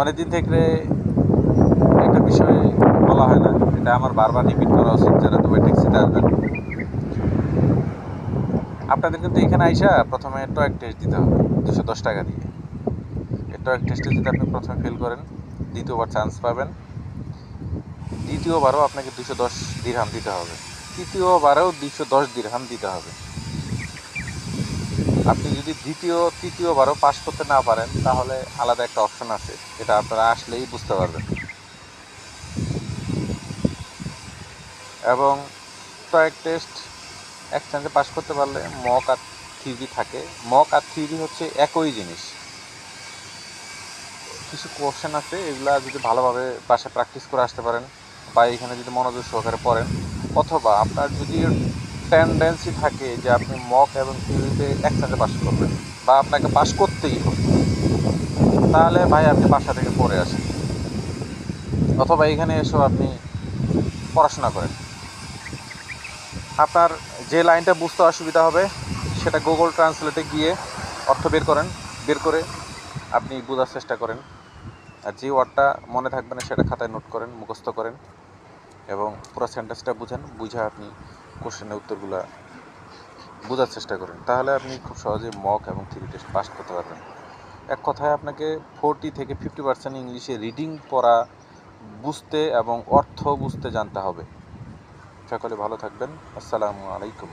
অনেকদিন থেকে একটা বিষয়ে বলা হয় না, এটা আমার বারবার রিপিট করা উচিত যারা দুবাই ট্যাক্সিতে আসবেন আপনাদের কিন্তু এখানে আইসা প্রথমে টয়েক টেস্ট দিতে হবে, দুশো দশ টাকা দিয়ে। এই টয়েক টেস্টে যদি আপনি প্রথমে ফেল করেন, দ্বিতীয়বার চান্স পাবেন। দ্বিতীয়বারও আপনাকে দুশো দশ দিরহাম দিতে হবে। তৃতীয়বারেও দুশো দশ দিরহাম দিতে হবে। আপনি যদি দ্বিতীয়, তৃতীয়বারও পাস করতে না পারেন, তাহলে আলাদা একটা অপশন আছে। এটা আপনারা আসলেই বুঝতে পারবেন। এবং টয়েক টেস্ট এক চান্সে পাস করতে পারলে মক আর থ্রি থাকে। মক আর থ্রি হচ্ছে একই জিনিস। কিছু কোশ্চেন আছে, এগুলা যদি ভালোভাবে বাসায় প্র্যাকটিস করে আসতে পারেন বা এখানে যদি মনোযোগ সহকারে পড়েন, অথবা আপনার যদি টেন্ডেন্সি থাকে যে আপনি মক এবং থিওরিতে একসাথে পাস করবেন বা আপনাকে পাস করতেই হবে। তাহলে ভাই আপনি বাসা থেকে পড়ে আসেন। অথবা এখানে এসেও আপনি পড়াশোনা করেন। আপনার যে লাইনটা বুঝতে অসুবিধা হবে, সেটা গুগল ট্রান্সলেটে গিয়ে অর্থ বের করেন, বের করে আপনি বোঝার চেষ্টা করেন। আর যে ওয়ার্ডটা মনে থাকবে না, সেটা খাতায় নোট করেন, মুখস্থ করেন এবং পুরো সেন্টেন্সটা বুঝেন, বুঝে আপনি কোশ্চেনের উত্তরগুলো বোঝার চেষ্টা করেন। তাহলে আপনি খুব সহজে মক এবং থ্রি টেস্ট পাস করতে পারবেন। এক কথায় আপনাকে ফোরটি থেকে ফিফটি পার্সেন্ট ইংলিশে রিডিং পড়া বুঝতে এবং অর্থ বুঝতে জানতে হবে। সকলে ভালো থাকবেন। আসসালামু আলাইকুম।